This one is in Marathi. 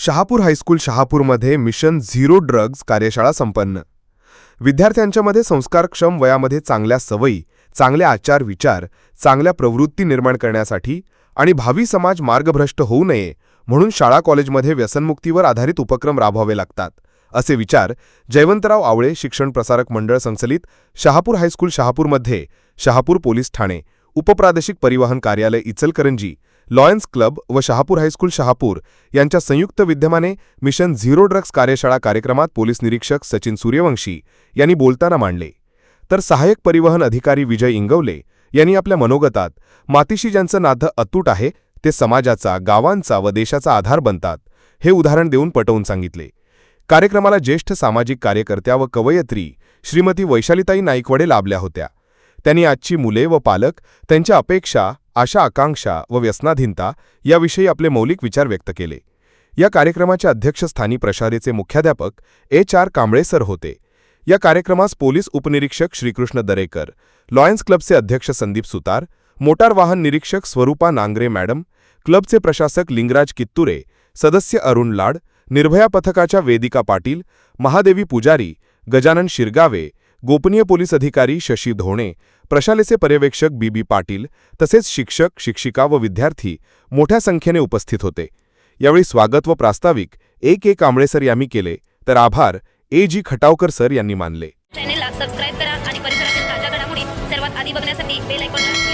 शहापूर हायस्कूल शहापूरमध्ये मिशन झिरो ड्रग्ज कार्यशाळा संपन्न. विद्यार्थ्यांच्यामध्ये संस्कारक्षम वयामध्ये चांगल्या सवयी चांगले आचार विचार चांगल्या प्रवृत्ती निर्माण करण्यासाठी आणि भावी समाज मार्गभ्रष्ट होऊ नये म्हणून शाळा कॉलेजमध्ये व्यसनमुक्तीवर आधारित उपक्रम राबवावे लागतात असे विचार जयवंतराव आवळे शिक्षण प्रसारक मंडळ संचलित शहापूर हायस्कूल शहापूरमध्ये शहापूर पोलीस ठाणे उपप्रादेशिक परिवहन कार्यालय इचलकरंजी लॉयन्स क्लब व शहापूर हायस्कूल शहापूर यांच्या संयुक्त विद्यमाने मिशन झिरो ड्रग्ज कार्यशाळा कार्यक्रमात पोलीस निरीक्षक सचिन सूर्यवंशी यांनी बोलताना मांडले. तर सहाय्यक परिवहन अधिकारी विजय इंगवले यांनी आपल्या मनोगतात मातीशी ज्यांचं नातं अतूट आहे ते समाजाचा गावांचा व देशाचा आधार बनतात हे उदाहरण देऊन पटवून सांगितले. कार्यक्रमाला ज्येष्ठ सामाजिक कार्यकर्त्या व कवयित्री श्रीमती वैशालीताई नाईकवडे लाभल्या होत्या. त्यांनी आजची मुले व पालक त्यांच्या अपेक्षा आशा आकांक्षा व व्यसनाधीनता याविषयी आपले मौलिक विचार व्यक्त केले. या कार्यक्रमाच्या अध्यक्षस्थानी प्रशालेचे मुख्याध्यापक एच आर कांबळे सर होते. या कार्यक्रमास पोलीस उपनिरीक्षक श्रीकृष्ण दरेकर लॉयन्स क्लबचे अध्यक्ष संदीप सुतार मोटार वाहन निरीक्षक स्वरूपा नांगरे मॅडम क्लबचे प्रशासक लिंगराज कित्तुरे सदस्य अरुण लाड निर्भया पथकाच्या वेदिका पाटील महादेवी पुजारी गजानन शिरगावे गोपनीय पोलीस अधिकारी शशी धोणे प्रशालेचे पर्यवेक्षक बीबी पाटील तसेच शिक्षक शिक्षिका व विद्यार्थी मोठ्या संख्येने उपस्थित होते. यावेळी स्वागत व प्रास्ताविक एक एक कांबळे सर यांनी केले तर आभार ए जी खटावकर सर यांनी मानले. चॅनेलला सबस्क्राईब करा आणि परिसरातील ताज्या घडामोडी सर्वात आधी बघण्यासाठी बेल आयकॉनला